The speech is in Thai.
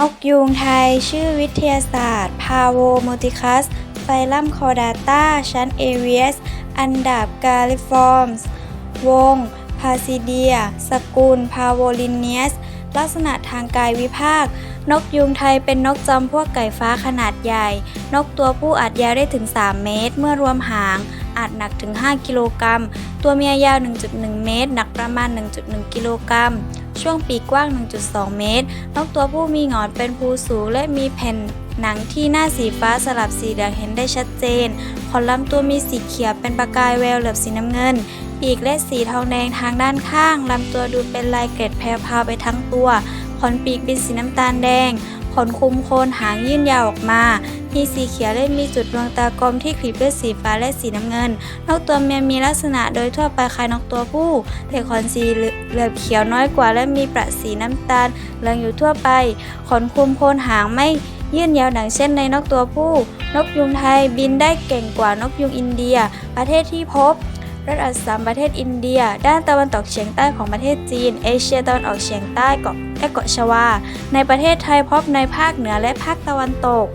นกยูงไทย ชื่อวิทยาศาสตร์ พาโวโมติคัส ไฟลัมคอดาตาชั้นเอเวียส อันดับกาลิฟอร์มส์วง พาซิเดีย สกุล พาโวลิเนียส ลักษณะทางกายวิภาค นกยูงไทยเป็นนกจำพวกไก่ฟ้าขนาดใหญ่ นกตัวผู้อาจยาวได้ถึง 3 เมตร เมื่อรวมหาง อาจหนักถึง 5 กิโลกรัม ตัวเมียยาว 1.1 เมตร หนักประมาณ 1.1 กิโลกรัม ช่วงปีกกว้าง 1.2 เมตร นกตัวผู้มีหงอนเป็นภูสูงและมีแผ่นหนังที่หน้าสีฟ้าสลับสีเหลืองเห็นได้ชัดเจน ขนลำตัวมีสีเขียวเป็นประกายแววเหลือบสีน้ำเงิน ปีกและสีทองแดงทางด้านข้าง ลำตัวดูเป็นลายเกล็ดแพรพาวไปทั้งตัว ขนปีกเป็นสีน้ำตาลแดง ขนคุมโคนหางยื่นยาวออกมา มีสีเขียวและมีจุดดวงตากลมที่คลีบด้วยสีฟ้าและสีน้ำเงิน นกตัวเมียมีลักษณะโดยทั่วไปคล้ายนกตัวผู้ แต่ขนสีเหลือบเขียวน้อยกว่าและมีประสีน้ำตาลเหลืองอยู่ทั่วไป ขนคุมโคนหางไม่ยื่นยาวดังเช่นในนกตัวผู้ นกยุงไทยบินได้เก่งกว่านกยุงอินเดีย ประเทศที่พบ รัฐอัสสัมประเทศอินเดีย ด้านตะวันตกเฉียงใต้ของประเทศจีน เอเชียตะวันออกเฉียงใต้เกาะและเกาะชวา ในประเทศไทยพบในภาคเหนือและภาคตะวันตก